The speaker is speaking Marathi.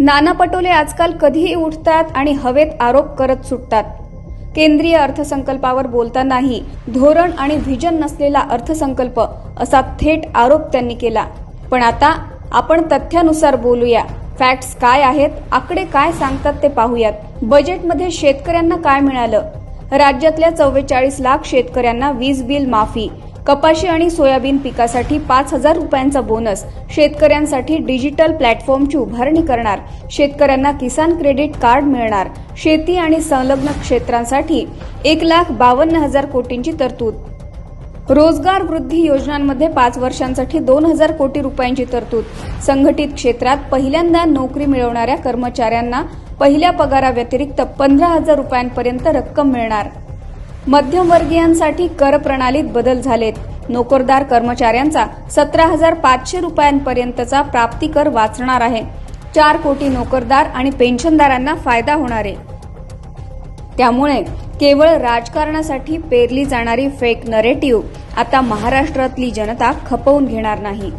नाना पटोले आजकाल कधीही उठतात आणि हवेत आरोप करत सुटतात. केंद्रीय अर्थसंकल्पावर बोलतानाही धोरण आणि व्हिजन नसलेला अर्थसंकल्प असा थेट आरोप त्यांनी केला. पण आता आपण तथ्यानुसार बोलूया. फॅक्ट्स काय आहेत आकडे काय सांगतात ते पाहूयात. बजेटमध्ये शेतकऱ्यांना काय मिळालं? राज्यातल्या चव्वेचाळीस लाख शेतकऱ्यांना वीज बिल माफी. कपाशी आणि सोयाबीन पिकासाठी पाच हजार रुपयांचा बोनस. शेतकऱ्यांसाठी डिजिटल प्लॅटफॉर्मची उभारणी करणार. शेतकऱ्यांना किसान क्रेडिट कार्ड मिळणार. शेती आणि संलग्न क्षेत्रांसाठी एक लाख बावन्न हजार कोटींची तरतूद. रोजगार वृद्धी योजनांमध्ये पाच वर्षांसाठी दोन हजार कोटी रुपयांची तरतूद. संघटित क्षेत्रात पहिल्यांदा नोकरी मिळवणाऱ्या कर्मचाऱ्यांना पहिल्या पगाराव्यतिरिक्त पंधरा हजार रुपयांपर्यंत रक्कम मिळणार. मध्यमवर्गीयांसाठी कर प्रणालीत बदल झालेत. नोकरदार कर्मचाऱ्यांचा सतरा हजार पाचशे रुपयांपर्यंतचा प्राप्तिकर वाचणार आहे. चार कोटी नोकरदार आणि पेन्शनदारांना फायदा होणार आहे. त्यामुळे केवळ राजकारणासाठी पेरली जाणारी फेक नरेटिव्ह आता महाराष्ट्रातली जनता खपवून घेणार नाही.